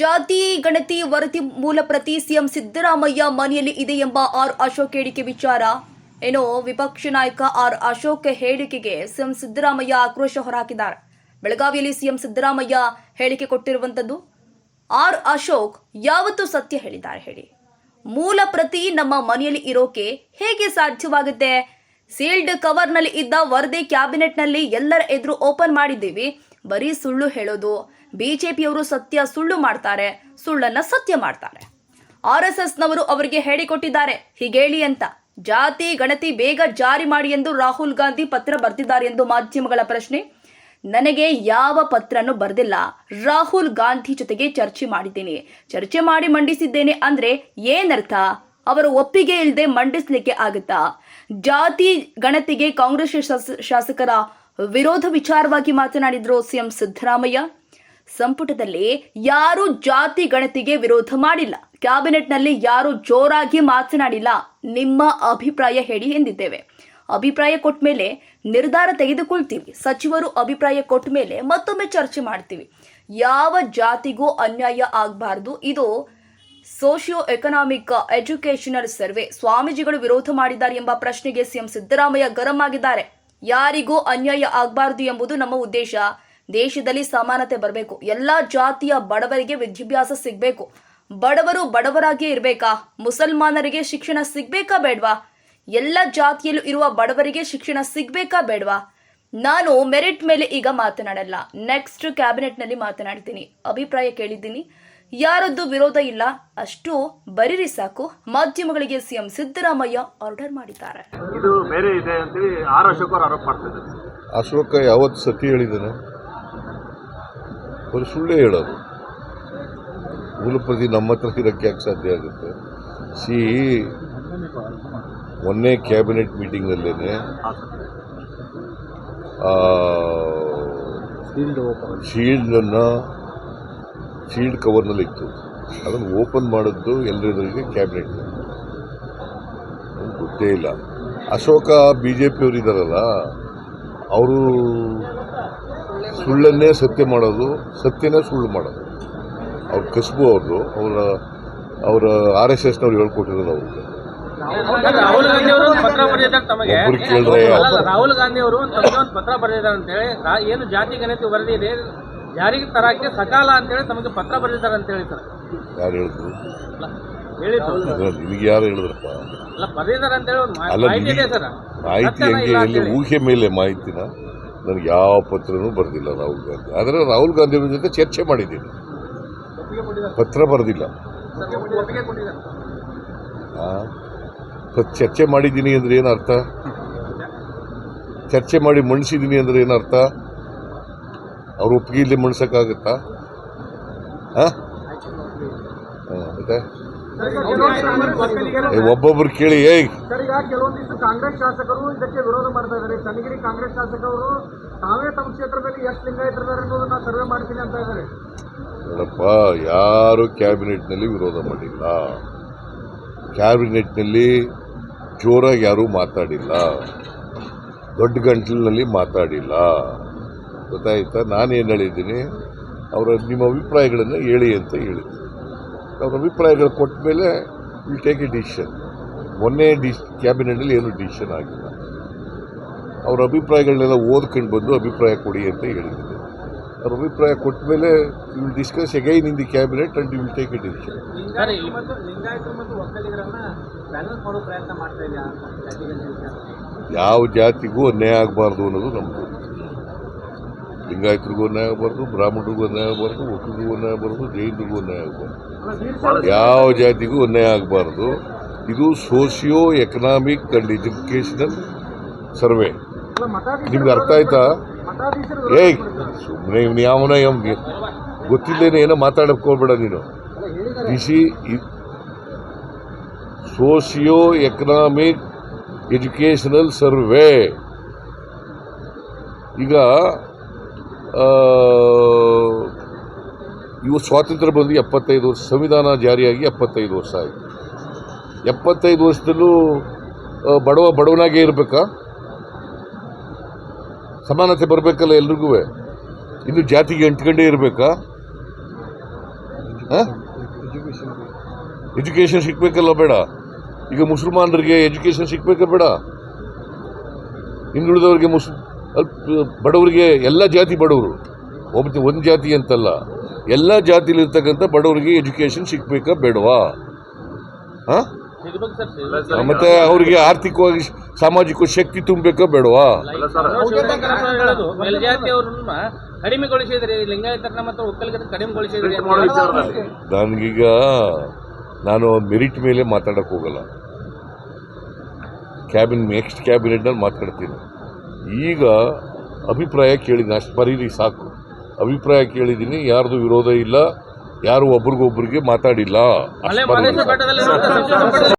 ಜಾತಿ, ಗಣತಿ, ವರದಿ ಮೂಲ ಪ್ರತಿ ಸಿಎಂ ಸಿದ್ದರಾಮಯ್ಯ ಮನೆಯಲ್ಲಿ ಇದೆ ಎಂಬ ಆರ್ ಅಶೋಕ್ ಹೇಳಿಕೆ ವಿಚಾರ. ಏನೋ ವಿಪಕ್ಷ ನಾಯಕ ಆರ್ ಅಶೋಕ್ ಹೇಳಿಕೆಗೆ ಸಿಎಂ ಸಿದ್ದರಾಮಯ್ಯ ಆಕ್ರೋಶ ಹೊರಹಾಕಿದ್ದಾರೆ. ಬೆಳಗಾವಿಯಲ್ಲಿ ಸಿಎಂ ಸಿದ್ದರಾಮಯ್ಯ ಹೇಳಿಕೆ ಕೊಟ್ಟಿರುವಂತದ್ದು ಆರ್ ಅಶೋಕ್ ಯಾವತ್ತು ಸತ್ಯ ಹೇಳಿದ್ದಾರೆ ಹೇಳಿ. ಮೂಲ ಪ್ರತಿ ನಮ್ಮ ಮನೆಯಲ್ಲಿ ಇರೋಕೆ ಹೇಗೆ ಸಾಧ್ಯವಾಗುತ್ತೆ? ಸೀಲ್ಡ್ ಕವರ್ನಲ್ಲಿ ಇದ್ದ ವರದಿ ಕ್ಯಾಬಿನೆಟ್ನಲ್ಲಿ ಎಲ್ಲರ ಎದುರು ಓಪನ್ ಮಾಡಿದ್ದೀವಿ. ಬರೀ ಸುಳ್ಳು ಹೇಳೋದು. ಬಿಜೆಪಿಯವರು ಸತ್ಯ ಸುಳ್ಳು ಮಾಡ್ತಾರೆ, ಸುಳ್ಳನ್ನ ಸತ್ಯ ಮಾಡ್ತಾರೆ. ಆರ್ ಎಸ್ ಎಸ್ನವರು ಅವರಿಗೆ ಹೇಳಿಕೊಟ್ಟಿದ್ದಾರೆ, ಹೀಗೇಳಿ ಅಂತ. ಜಾತಿ, ಗಣತಿ, ಬೇಗ ಜಾರಿ ಮಾಡಿ ಎಂದು ರಾಹುಲ್ ಗಾಂಧಿ ಪತ್ರ ಬರೆದಿದ್ದಾರೆ ಎಂದು ಮಾಧ್ಯಮಗಳ ಪ್ರಶ್ನೆ. ನನಗೆ ಯಾವ ಪತ್ರನೂ ಬರೆದಿಲ್ಲ, ರಾಹುಲ್ ಗಾಂಧಿ ಜೊತೆಗೆ ಚರ್ಚೆ ಮಾಡಿದ್ದೀನಿ. ಚರ್ಚೆ ಮಾಡಿ ಮಂಡಿಸಿದ್ದೇನೆ ಅಂದ್ರೆ ಏನರ್ಥ? ಅವರ ಒಪ್ಪಿಗೆ ಇಲ್ಲದೆ ಮಂಡಿಸ್ಲಿಕ್ಕೆ ಆಗುತ್ತಾ? ಜಾತಿ, ಗಣತಿಗೆ ಕಾಂಗ್ರೆಸ್ ಶಾಸ- ಶಾಸಕರ ವಿರೋಧ ವಿಚಾರವಾಗಿ ಮಾತನಾಡಿದ್ರು ಸಿಎಂ ಸಿದ್ದರಾಮಯ್ಯ. ಸಂಪುಟದಲ್ಲಿ ಯಾರು ಜಾತಿ ಗಣತಿಗೆ ವಿರೋಧ ಮಾಡಿಲ್ಲ. ಕ್ಯಾಬಿನೆಟ್ನಲ್ಲಿ ಯಾರು ಜೋರಾಗಿ ಮಾತನಾಡಿಲ್ಲ. ನಿಮ್ಮ ಅಭಿಪ್ರಾಯ ಹೇಳಿ ಎಂದಿದ್ದೇವೆ. ಅಭಿಪ್ರಾಯ ಕೊಟ್ಟ ಮೇಲೆ ನಿರ್ಧಾರ ತೆಗೆದುಕೊಳ್ತೀವಿ. ಸಚಿವರು ಅಭಿಪ್ರಾಯ ಕೊಟ್ಟ ಮೇಲೆ ಮತ್ತೊಮ್ಮೆ ಚರ್ಚೆ ಮಾಡ್ತೀವಿ. ಯಾವ ಜಾತಿಗೂ ಅನ್ಯಾಯ ಆಗಬಾರ್ದು. ಇದು ಸೋಷಿಯೋ ಎಕನಾಮಿಕ್ ಎಜುಕೇಶನಲ್ ಸರ್ವೆ. ಸ್ವಾಮೀಜಿಗಳು ವಿರೋಧ ಮಾಡಿದ್ದಾರೆ ಎಂಬ ಪ್ರಶ್ನೆಗೆ ಸಿಎಂ ಸಿದ್ದರಾಮಯ್ಯ ಗರಂ ಆಗಿದ್ದಾರೆ. ಯಾರಿಗೂ ಅನ್ಯಾಯ ಆಗಬಾರದು ಎಂಬುದು ನಮ್ಮ ಉದ್ದೇಶ. ದೇಶದಲ್ಲಿ ಸಮಾನತೆ ಬರಬೇಕು. ಎಲ್ಲ ಜಾತಿಯ ಬಡವರಿಗೆ ವಿದ್ಯಾಭ್ಯಾಸ ಸಿಗಬೇಕು. ಬಡವರು ಬಡವರಾಗಿಯೇ ಇರಬೇಕಾ? ಮುಸಲ್ಮಾನರಿಗೆ ಶಿಕ್ಷಣ ಸಿಗ್ಬೇಕಾ ಬೇಡ್ವಾ? ಎಲ್ಲ ಜಾತಿಯಲ್ಲೂ ಇರುವ ಬಡವರಿಗೆ ಶಿಕ್ಷಣ ಸಿಗ್ಬೇಕಾ ಬೇಡ್ವಾ? ನಾನು ಮೆರಿಟ್ ಮೇಲೆ ಈಗ ಮಾತನಾಡಲ್ಲ. ನೆಕ್ಸ್ಟ್ ಕ್ಯಾಬಿನೆಟ್ನಲ್ಲಿ ಮಾತನಾಡ್ತೀನಿ. ಅಭಿಪ್ರಾಯ ಕೇಳಿದ್ದೀನಿ. ಯಾರದ್ದು ವಿರೋಧ ಇಲ್ಲ ಅಷ್ಟು ಬರೀರಿ ಸಾಕು. ಮಾಧ್ಯಮಗಳಿಗೆ ಸಿಎಂ ಸಿದ್ದರಾಮಯ್ಯ ಆರ್ಡರ್ ಮಾಡಿದ್ದಾರೆ. ಇದು ಬೇರೆ ಇದೆ ಅಂತೇಳಿ ಆರ್ ಅಶೋಕ್ ಅವರು ಆರೋಪ ಮಾಡ್ತಿದ್ದಾರೆ. ಅಶೋಕ ಯಾವತ್ತು ಸತಿ ಹೇಳಿದ್ದಾನೆ? ಅವರು ಸುಳ್ಳೇ ಹೇಳೋದು. ಮೂಲಪ್ರತಿ ನಮ್ಮ ಹತ್ರ ಇರೋಕ್ಕೆ ಯಾಕೆ ಸಾಧ್ಯ ಆಗುತ್ತೆ? ಸಿ ಮೊನ್ನೆ ಕ್ಯಾಬಿನೆಟ್ ಮೀಟಿಂಗಲ್ಲೇ ಶೀಲ್ಡನ್ನು ಶೀಲ್ಡ್ ಕವರ್ನಲ್ಲಿ ಇತ್ತು. ಅದನ್ನು ಓಪನ್ ಮಾಡಿದ್ದು ಎಲ್ಲರಿಗೂ ಕ್ಯಾಬಿನೆಟ್. ಗೊತ್ತೇ ಇಲ್ಲ. ಅಶೋಕ ಬಿ ಜೆ ಪಿಯವರು ಇದ್ದಾರಲ್ಲ ಅವರು ಸುಳ್ಳನ್ನೇ ಸತ್ಯ ಮಾಡೋದು ಸತ್ಯನೇ ಸುಳ್ಳು ಮಾಡೋದು. ಅವ್ರ ಕಸಬು ಅವರು ಅವರ ಅವರ ಆರ್ ಎಸ್ ಎಸ್ನವ್ರು ಹೇಳ್ಕೊಟ್ಟಿರೋದು ಅವ್ರಿಗೆ ರಾಹುಲ್ ಗಾಂಧಿ ಅವರು ಪತ್ರ ಬರೆದಿದ್ದಾರೆ ತಮಗೆ. ರಾಹುಲ್ ಗಾಂಧಿ ಅವರು ತಮಗೆ ಒಂದು ಪತ್ರ ಬರೆದಿದ್ದಾರೆ ಅಂತೇಳಿ ಏನು ಜಾತಿ ಗಣತಿ ವರದಿ ಇದೆ ಜಾರಿಗೆ ತರಕ್ಕೆ ಸಕಾಲ ಅಂತೇಳಿ ತಮಗೆ ಪತ್ರ ಬರೆದಿದ್ದಾರೆ ಅಂತ ಹೇಳಿ ಸರ್. ಯಾರು ಹೇಳಿದ್ರು? ನಿಮಗೆ ಯಾರು ಹೇಳಿದ್ರಪ್ಪ? ಅಲ್ಲ ಬರೆದಿದ್ದಾರೆ ಅಂತ ಹೇಳಿ ಒಂದು ಮಾ- ಅಲ್ಲ ಮಾಹಿತಿ ಇದೆ ಸರ್. ಮಾಹಿತಿ ಹೆಂಗೆ ಎಲ್ಲಿ. ಊಹೆ ಮೇಲೆ ಮಾಹಿತಿನ? ನನಗೆ ಯಾವ ಪತ್ರನೂ ಬರೆದಿಲ್ಲ ರಾಹುಲ್ ಗಾಂಧಿ. ಆದರೆ ರಾಹುಲ್ ಗಾಂಧಿ ಅವ್ರ ಜೊತೆ ಚರ್ಚೆ ಮಾಡಿದ್ದೀನಿ. ಪತ್ರ ಬರೆದಿಲ್ಲ. ಚರ್ಚೆ ಮಾಡಿದ್ದೀನಿ ಅಂದ್ರೆ ಏನು ಅರ್ಥ? ಚರ್ಚೆ ಮಾಡಿ ಮಣಿಸಿದ್ದೀನಿ ಅಂದ್ರೆ ಏನು ಅರ್ಥ? ಅವ್ರ ಒಪ್ಪಿಗೆ ಇಲ್ಲಿ ಮಣಿಸೋಕ್ಕಾಗತ್ತಾ? ಹಾಂ ಹಾಂ ಮತ್ತೆ? ಒಬ್ಬೊಬ್ರು ಕೇಳಿ ಏಯ್. ಸರ್ ಈಗ ಕೆಲವೊಂದಿಷ್ಟು ಕಾಂಗ್ರೆಸ್ ಶಾಸಕರು ಇದಕ್ಕೆ ವಿರೋಧ ಮಾಡ್ತಾ ಇದ್ದಾರೆ? ಚನ್ನಗಿರಿ ಕಾಂಗ್ರೆಸ್ ಶಾಸಕರು ತಾವೇ ತಮ್ಮ ಕ್ಷೇತ್ರದಲ್ಲಿ ಎಷ್ಟು ಲಿಂಗಾಯತರಿದ್ದಾರೆ ಅನ್ನೋದನ್ನ ಸರ್ವೆ ಮಾಡ್ತೀನಿ ಅಂತ ಇದ್ದಾರೆ. ನೋಡಪ್ಪ ಯಾರು ಕ್ಯಾಬಿನೆಟ್ನಲ್ಲಿ ವಿರೋಧ ಮಾಡಿಲ್ಲ. ಕ್ಯಾಬಿನೆಟ್ನಲ್ಲಿ ಜೋರಾಗಿ ಯಾರೂ ಮಾತಾಡಿಲ್ಲ. ದೊಡ್ಡ ಗಂಟಲಿನಲ್ಲಿ ಮಾತಾಡಿಲ್ಲ. ಗೊತ್ತಾಯ್ತಾ? ನಾನೇನು ಹೇಳಿದ್ದೀನಿ? ಅವರ ನಿಮ್ಮ ಅಭಿಪ್ರಾಯಗಳನ್ನು ಹೇಳಿ ಅಂತ ಹೇಳಿದ್ದೀನಿ. ಅವ್ರ ಅಭಿಪ್ರಾಯಗಳು ಕೊಟ್ಟ ಮೇಲೆ ವಿಲ್ ಟೇಕ್ ಎ ಡಿಸಿಷನ್ ಮೊನ್ನೆ ಡಿಸ್ ಕ್ಯಾಬಿನೆಟಲ್ಲಿ ಏನು ಡಿಸಿಷನ್ ಆಗಿಲ್ಲ. ಅವ್ರ ಅಭಿಪ್ರಾಯಗಳನ್ನೆಲ್ಲ ಓದ್ಕೊಂಡು ಬಂದು ಅಭಿಪ್ರಾಯ ಕೊಡಿ ಅಂತ ಹೇಳಿದ್ದೀನಿ ಅವ್ರ ಅಭಿಪ್ರಾಯ ಕೊಟ್ಟ ಮೇಲೆ will discuss again in the cabinet and will take a decision ಯಾವ ಜಾತಿಗೂ ಅನ್ಯಾಯ ಆಗಬಾರ್ದು ಅನ್ನೋದು ನಮ್ಮದು ಲಿಂಗಾಯತರಿಗೂ ಅನ್ಯಾಯ ಆಗಬಾರ್ದು, ಬ್ರಾಹ್ಮಣರಿಗೂ ಅನ್ಯಾಯ ಆಗಬಾರ್ದು ಒಕ್ಕರಿಗೂ ಅನ್ಯಾಯ ಆಗಬಾರ್ದು, ಜೈನರಿಗೂ ಅನ್ಯಾಯ ಆಗಬಾರ್ದು. ಯಾವ ಜಾತಿಗೂ ಅನ್ಯಾಯ ಆಗಬಾರ್ದು. ಇದು socio economic and educational survey. ನಿಮ್ಗೆ ಅರ್ಥ ಆಯ್ತಾ? ಏಯ್ ಸುಮ್ಮನೆ ಇವ್ನು ಯಾವನ ಯಮ್ಗೆ. ಗೊತ್ತಿದ್ದೇನೆ ಏನೋ ಮಾತಾಡಕ್ಕೆ ಹೋಗ್ಬೇಡ ನೀನು. ಬಿಸಿ ಸೋಷಿಯೋ ಎಕನಾಮಿಕ್ ಎಜುಕೇಷನಲ್ ಸರ್ವೆ. ಈಗ ಇವು ಸ್ವಾತಂತ್ರ್ಯ ಬಂದು ಎಪ್ಪತ್ತೈದು ವರ್ಷ, ಸಂವಿಧಾನ ಜಾರಿಯಾಗಿ ಎಪ್ಪತ್ತೈದು ವರ್ಷ ಆಯಿತು. ಎಪ್ಪತ್ತೈದು ವರ್ಷದಲ್ಲೂ ಬಡವ ಬಡವನಾಗೇ ಇರಬೇಕಾ? ಸಮಾನತೆ ಬರಬೇಕಲ್ಲ ಎಲ್ರಿಗೂ? ಇನ್ನು ಜಾತಿಗೆ ಅಂಟ್ಕೊಂಡೇ ಇರಬೇಕಾ? ಎಜುಕೇಷನ್ ಸಿಗ್ಬೇಕಲ್ಲ ಬೇಡ. ಈಗ ಮುಸಲ್ಮಾನರಿಗೆ ಎಜುಕೇಷನ್ ಸಿಗ್ಬೇಕಾ ಬೇಡ. ಹಿಂದುಳಿದವರಿಗೆ ಮುಸ್ ಬಡವರಿಗೆ ಎಲ್ಲ ಜಾತಿ ಬಡವರು. ಒಬ್ಬ ಒಂದು ಜಾತಿ ಅಂತಲ್ಲ. ಎಲ್ಲ ಜಾತಿಲಿರ್ತಕ್ಕಂಥ ಬಡವರಿಗೆ ಎಜುಕೇಷನ್ ಸಿಗ್ಬೇಕಾ ಬೇಡವಾ? ಹಾಂ? ಮತ್ತೆ ಅವರಿಗೆ ಆರ್ಥಿಕವಾಗಿ ಸಾಮಾಜಿಕ ಶಕ್ತಿ ತುಂಬಬೇಕಾ ಬೇಡವಾ? ನನಗೀಗ ನಾನು ಮೆರಿಟ್ ಮೇಲೆ ಮಾತಾಡಕ್ಕೆ ಹೋಗಲ್ಲ. ಕ್ಯಾಬಿನ್ ನೆಕ್ಸ್ಟ್ ಕ್ಯಾಬಿನೆಟ್ನಲ್ಲಿ ಮಾತಾಡ್ತೀನಿ. ಈಗ ಅಭಿಪ್ರಾಯ ಕೇಳಿದ್ದೀನಿ ಅಷ್ಟು ಬರೀರಿ ಸಾಕು. ಅಭಿಪ್ರಾಯ ಕೇಳಿದ್ದೀನಿ ಯಾರ್ದು ವಿರೋಧ ಇಲ್ಲ ಯಾರು ಒಬ್ರಿಗೊಬ್ರಿಗೆ ಮಾತಾಡಿಲ್ಲ.